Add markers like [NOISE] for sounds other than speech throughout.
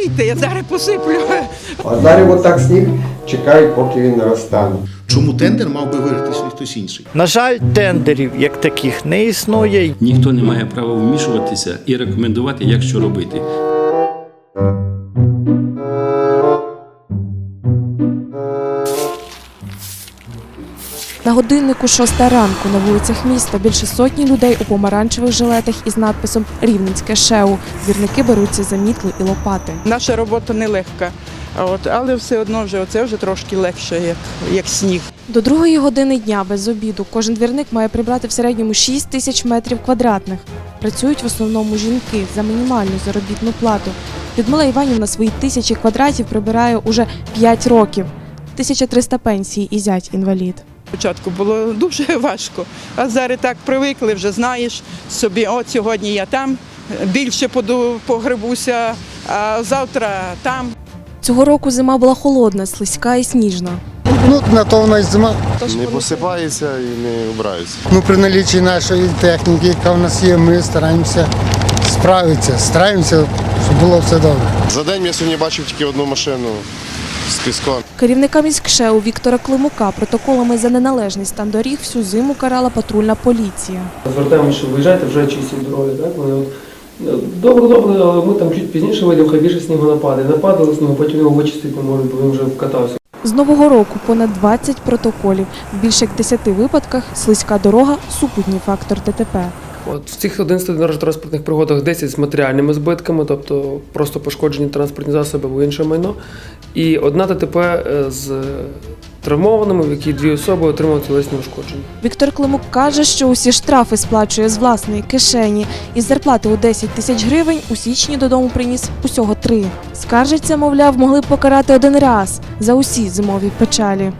стійте, я зараз посиплю. А далі от так сніг чекають, поки він розтане. Чому тендер мав би виграти хтось інший? На жаль, тендерів як таких не існує. Ніхто не має права вмішуватися і рекомендувати, як що робити. На годиннику шоста ранку на вулицях міста більше сотні людей у помаранчевих жилетах із надписом Рівненське шеу. Двірники беруться за мітли і лопати. Наша робота нелегка, от, але все одно вже оце вже трошки легше, як, як сніг. До другої години дня без обіду кожен двірник має прибрати в середньому 6 тисяч метрів квадратних. Працюють в основному жінки за мінімальну заробітну плату. Людмила Іванівна свої тисячі квадратів прибирає уже 5 років. 1300 пенсій і зять інвалід. Спочатку було дуже [LAUGHS] важко, а зараз так привикли, вже знаєш собі, от сьогодні я там, більше погребуся, а завтра там. Цього року зима була холодна, слизька і сніжна. Ну, на то вона й зима. Не посипається і не обирається. Ну, при наліччі нашої техніки, яка в нас є, ми стараємося справитися, стараємося, щоб було все добре. За день я сьогодні бачив тільки одну машину з піском. Керівника міськшеу Віктора Климука протоколами за неналежний стан доріг всю зиму карала патрульна поліція. Звертаємося, що виїжджайте вже чисті дороги. Так? Вони от, ну, добре, добре, але ми там чуть пізніше вийдемо, хай більше снігу нападе. Нападало снігу, потім його вичистити не можуть, бо він вже вкатався. З нового року понад 20 протоколів. В більше як 10 випадках слизька дорога супутній фактор ДТП. От в цих 11 дорожньо-транспортних пригодах 10 з матеріальними збитками, тобто просто пошкоджені транспортні засоби або інше майно. І одна ДТП е, з травмованими, в якій дві особи отримали тілесні ушкодження. Віктор Климук каже, що усі штрафи сплачує з власної кишені. Із зарплати у 10 тисяч гривень у січні додому приніс усього три. Скаржиться, мовляв, могли б покарати один раз за усі зимові печалі.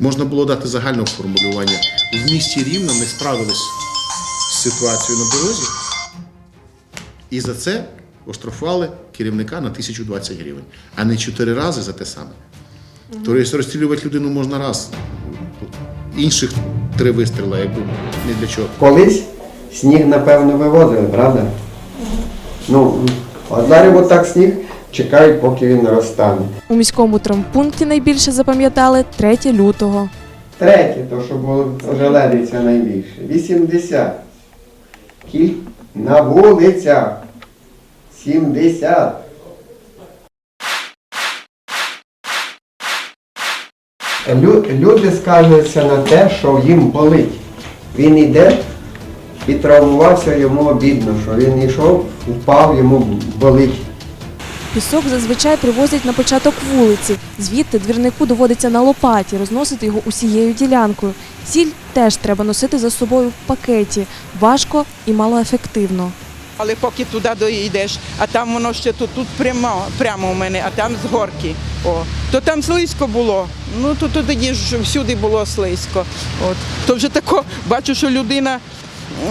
Можна було дати загальне формулювання. В місті Рівно не справились з ситуацією на дорозі, і за це оштрафували керівника на 1020 гривень, а не чотири рази за те саме. Тобто розстрілювати людину можна раз, інших три вистріли, якби не для чого. Колись сніг, напевно, вивозили, правда? Ну, а далі от так сніг чекають, поки він розтане. У міському травмпункті найбільше запам'ятали 3 лютого. Третє, то що було желедиться найбільше. 80. Кіль на вулицях. 70. Лю- Люди скаржаться на те, що їм болить. Він йде і травмувався йому обідно, що він йшов, упав, йому болить. Пісок зазвичай привозять на початок вулиці. Звідти двірнику доводиться на лопаті розносити його усією ділянкою. Сіль теж треба носити за собою в пакеті. Важко і малоефективно. Але поки туди доїдеш, а там воно ще тут, тут прямо, прямо у мене, а там з горки. О, то там слизько було. Ну то тоді ж всюди було слизько. От. То вже тако, бачу, що людина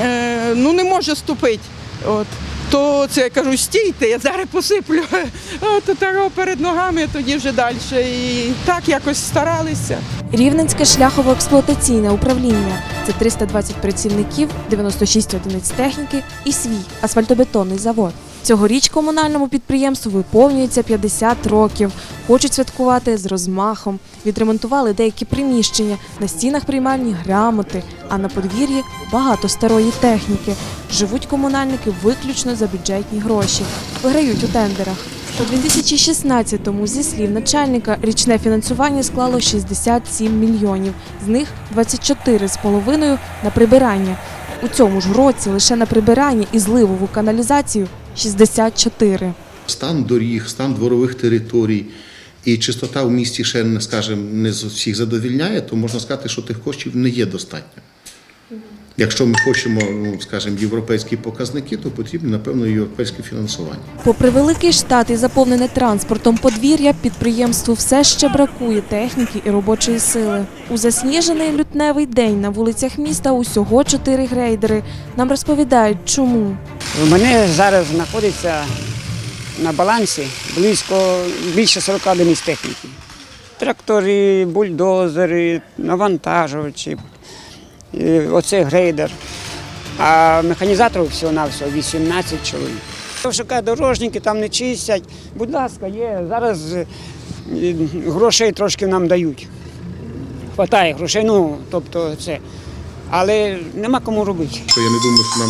е, ну, не може ступити. От. То це я кажу, стійте, я зараз посиплю. [LAUGHS] От тако перед ногами, тоді вже далі. І так якось старалися. Рівненське шляхово-експлуатаційне управління це 320 працівників, 96 одиниць техніки і свій асфальтобетонний завод. Цьогоріч комунальному підприємству виповнюється 50 років. Хочуть святкувати з розмахом. Відремонтували деякі приміщення. На стінах приймальні грамоти, а на подвір'ї багато старої техніки. Живуть комунальники виключно за бюджетні гроші. Виграють у тендерах. У 2016-му, зі слів начальника, річне фінансування склало 67 мільйонів, з них 24,5 на прибирання. У цьому ж році лише на прибирання і зливову каналізацію 64. Стан доріг, стан дворових територій і чистота в місті ще, скажімо, не з всіх задовільняє, то можна сказати, що тих коштів не є достатньо. Якщо ми хочемо, ну, скажімо, європейські показники, то потрібно, напевно, європейське фінансування. Попри великий штат і заповнене транспортом подвір'я, підприємству все ще бракує техніки і робочої сили. У засніжений лютневий день на вулицях міста усього чотири грейдери. Нам розповідають, чому. У мене зараз знаходиться на балансі близько більше 40 одиниць техніки. Трактори, бульдозери, навантажувачі, і оце грейдер. А механізаторів всього-навсього 18 чоловік. Шукає дорожники, там не чистять. Будь ласка, є. Зараз е, грошей трошки нам дають. Хватає грошей, ну, тобто це. Але нема кому робити. Я не думаю, що нам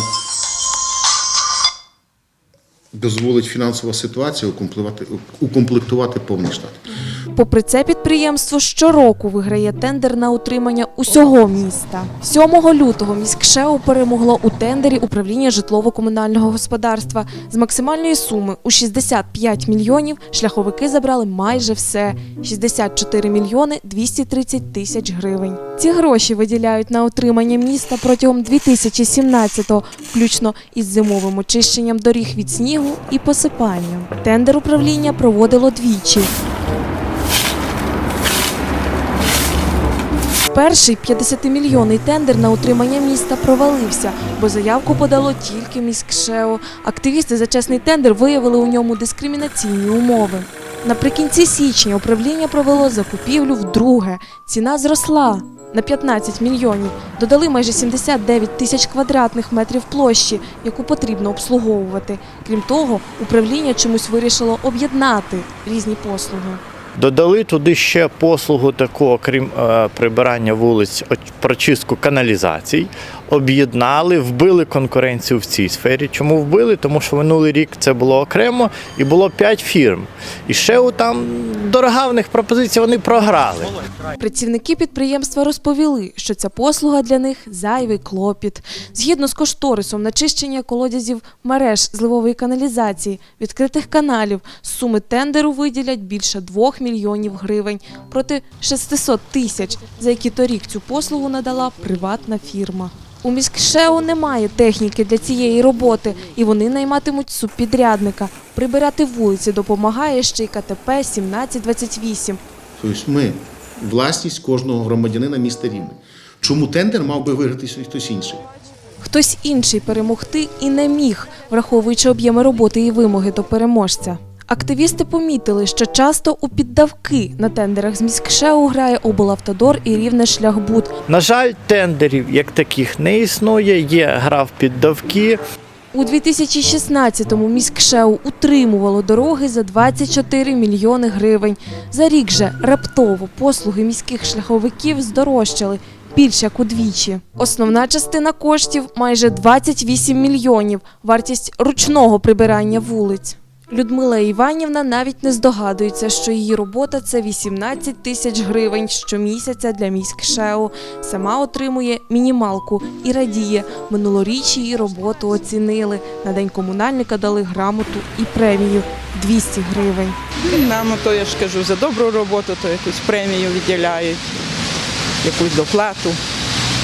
дозволить фінансова ситуація укомплектувати повний штат. Попри це, підприємство щороку виграє тендер на утримання усього міста. 7 лютого міськшео перемогло у тендері управління житлово-комунального господарства. З максимальної суми у 65 мільйонів шляховики забрали майже все 64 мільйони 230 тисяч гривень. Ці гроші виділяють на утримання міста протягом 2017-го, включно із зимовим очищенням доріг від снігу і посипанням. Тендер управління проводило двічі. Перший 50-мільйонний тендер на утримання міста провалився, бо заявку подало тільки міськшео. Активісти за чесний тендер виявили у ньому дискримінаційні умови. Наприкінці січня управління провело закупівлю вдруге. Ціна зросла на 15 мільйонів. Додали майже 79 тисяч квадратних метрів площі, яку потрібно обслуговувати. Крім того, управління чомусь вирішило об'єднати різні послуги. Додали туди ще послугу таку, окрім е, прибирання вулиць, оч- прочистку каналізацій. Об'єднали, вбили конкуренцію в цій сфері. Чому вбили? Тому що минулий рік це було окремо і було 5 фірм. І ще у там дорога в них пропозиція, вони програли. Працівники підприємства розповіли, що ця послуга для них зайвий клопіт. Згідно з кошторисом на чищення колодязів мереж зливової каналізації, відкритих каналів, суми тендеру виділять більше 2 мільйонів гривень проти 600 тисяч, за які торік цю послугу надала приватна фірма. У міськшео немає техніки для цієї роботи, і вони найматимуть субпідрядника. Прибирати вулиці допомагає ще й КТП 1728. Тобто ми власність кожного громадянина міста Рівне. Чому тендер мав би виграти хтось інший? Хтось інший перемогти і не міг, враховуючи об'єми роботи і вимоги до переможця. Активісти помітили, що часто у піддавки на тендерах з міськшеу грає облавтодор і рівне шляхбуд. На жаль, тендерів як таких не існує. Є гра в піддавки. У 2016-му міськшеу утримувало дороги за 24 мільйони гривень. За рік же раптово послуги міських шляховиків здорожчали більш як удвічі. Основна частина коштів майже 28 мільйонів. Вартість ручного прибирання вулиць. Людмила Іванівна навіть не здогадується, що її робота це 18 тисяч гривень щомісяця для міськшеу. Сама отримує мінімалку і радіє. Минулоріч її роботу оцінили. На день комунальника дали грамоту і премію 200 гривень. Нам, то я ж кажу, за добру роботу, то якусь премію виділяють, якусь доплату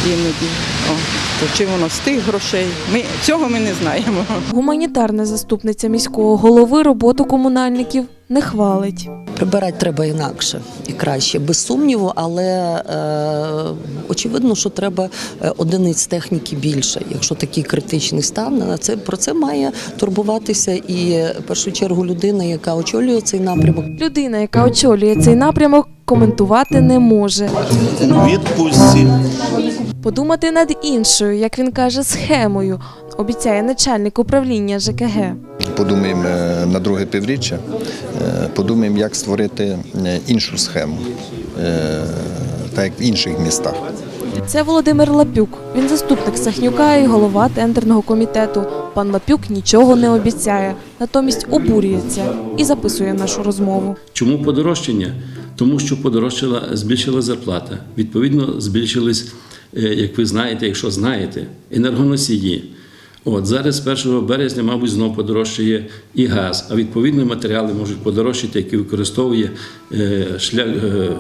іноді. О, то чи воно з тих грошей? Ми, цього ми не знаємо. Гуманітарна заступниця міського голови роботу комунальників не хвалить. Прибирати треба інакше і краще, без сумніву, але е, очевидно, що треба е, одиниць техніки більше. Якщо такий критичний стан, це про це має турбуватися і е, в першу чергу людина, яка очолює цей напрямок. Людина, яка очолює цей напрямок, коментувати не може. відпустці. Подумати над іншою, як він каже, схемою, обіцяє начальник управління ЖКГ. Подумаємо е, на друге півріччя, е, подумаємо, як створити е, іншу схему, так як в інших містах. Це Володимир Лапюк. Він заступник Сахнюка і голова тендерного комітету. Пан Лапюк нічого не обіцяє, натомість обурюється і записує нашу розмову. Чому подорожчання? Тому що подорожчала, збільшила зарплата. Відповідно, збільшились, як ви знаєте, якщо знаєте, енергоносії. От зараз з 1 березня, мабуть, знову подорожчає і газ, а відповідно матеріали можуть подорожчати, які використовує е, шлях е,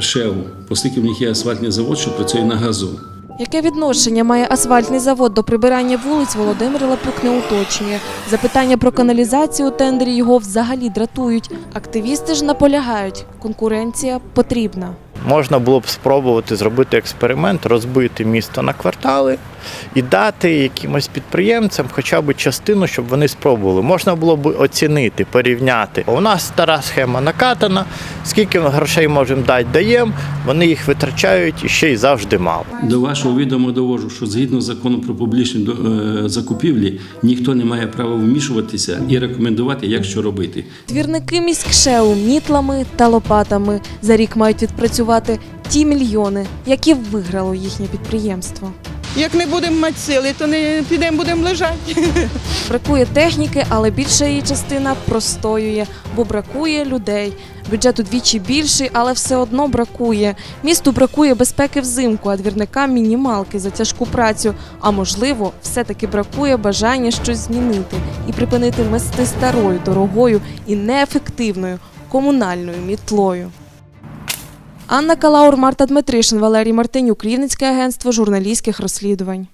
ШЕУ, оскільки в них є асфальтний завод, що працює на газу. Яке відношення має асфальтний завод до прибирання вулиць, Володимир Лапюк не уточнює. Запитання про каналізацію у тендері його взагалі дратують. Активісти ж наполягають, конкуренція потрібна. Можна було б спробувати зробити експеримент, розбити місто на квартали і дати якимось підприємцям хоча б частину, щоб вони спробували. Можна було б оцінити, порівняти. У нас стара схема накатана, скільки грошей можемо дати, даємо, вони їх витрачають і ще й завжди мало. До вашого відома довожу, що згідно закону про публічні е, закупівлі ніхто не має права вмішуватися і рекомендувати, як що робити. Двірники міськшеу мітлами та лопатами за рік мають відпрацювати ті мільйони, які виграло їхнє підприємство. Як не будемо мати сили, то не підемо, будемо лежати. Бракує техніки, але більша її частина простоює, бо бракує людей. Бюджет удвічі більший, але все одно бракує. Місту бракує безпеки взимку, а двірникам мінімалки за тяжку працю. А можливо, все-таки бракує бажання щось змінити і припинити мести старою, дорогою і неефективною комунальною мітлою. Анна Калаур, Марта Дмитришин, Валерій Мартинюк, Рівненське агентство журналістських розслідувань.